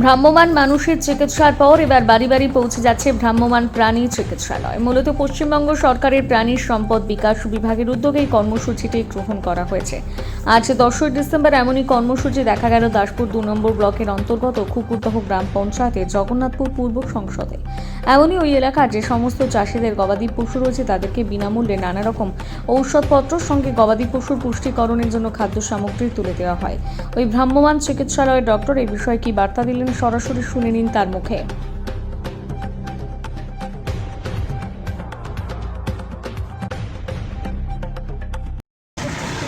ভ্রাম্যমাণ মানুষের চিকিৎসার পর এবার বাড়ি বাড়ি পৌঁছে যাচ্ছে ভ্রাম্যমান প্রাণী চিকিৎসালয়। মূলত পশ্চিমবঙ্গ সরকারের প্রাণী সম্পদ বিকাশ বিভাগের উদ্যোগে এই কর্মসূচিটি গ্রহণ করা হয়েছে। আজ দশই ডিসেম্বর এমনই কর্মসূচি দেখা গেল দাসপুর দু নম্বর ব্লকের অন্তর্গত কুকুরদহ গ্রাম পঞ্চায়েতের জগন্নাথপুর পূর্ব সংসদে। এমনই ওই এলাকার যে সমস্ত চাষিদের গবাদি পশু রয়েছে তাদেরকে বিনামূল্যে নানা রকম ঔষধপত্র সঙ্গে গবাদি পশুর পুষ্টিকরণের জন্য খাদ্য সামগ্রী তুলে দেওয়া হয়। ওই ভ্রাম্যমান চিকিৎসালয়ের ডক্টর এই বিষয়ে কি বার্তা দিলেন? সরাসরি শুনে নিন তার মুখে।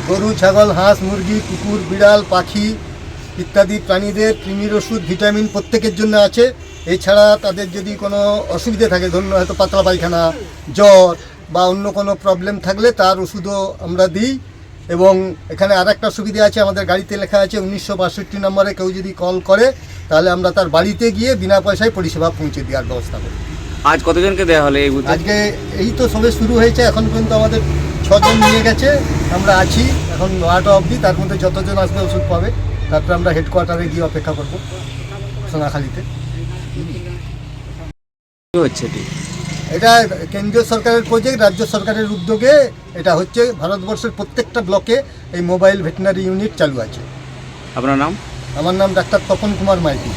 গরু, ছাগল, হাঁস, মুরগি, কুকুর, বিড়াল, পাখি ইত্যাদি প্রাণীদের কৃমির ওষুধ, ভিটামিন প্রত্যেকের জন্য আছে। এছাড়া তাদের যদি কোনো অসুবিধে থাকে, ধরুন হয়তো পাতলা পায়খানা, জ্বর বা অন্য কোনো প্রবলেম থাকলে তার ওষুধও আমরা দিই। এবং এখানে আর একটা সুবিধা আছে আমাদের গাড়িতে লেখা আছে উনিশশো বাষট্টি নম্বরে কেউ যদি কল করে তাহলে আমরা তার বাড়িতে গিয়ে বিনা পয়সায় পরিষেবা পৌঁছে দেওয়ার ব্যবস্থা করি। আজ কতজনকে দেওয়া হলো এই আজকে এই তো সবে শুরু হয়েছে এখন পর্যন্ত আমাদের ছজন নিয়ে গেছে আমরা আছি এখন নয়টা অবধি তার মধ্যে যতজন আসবে ওষুধ পাবে তারপরে আমরা হেডকোয়ার্টারে গিয়ে অপেক্ষা করব সোনাখালীতে। হচ্ছে এটা কেন্দ্রীয় সরকারের প্রজেক্ট রাজ্য সরকারের উদ্যোগে এটা হচ্ছে ভারতবর্ষের প্রত্যেকটা ব্লকে এই মোবাইল ভেটেনারি ইউনিট চালু আছে। আপনার নাম? আমার নাম ডাক্তার তপন কুমার মাইতি।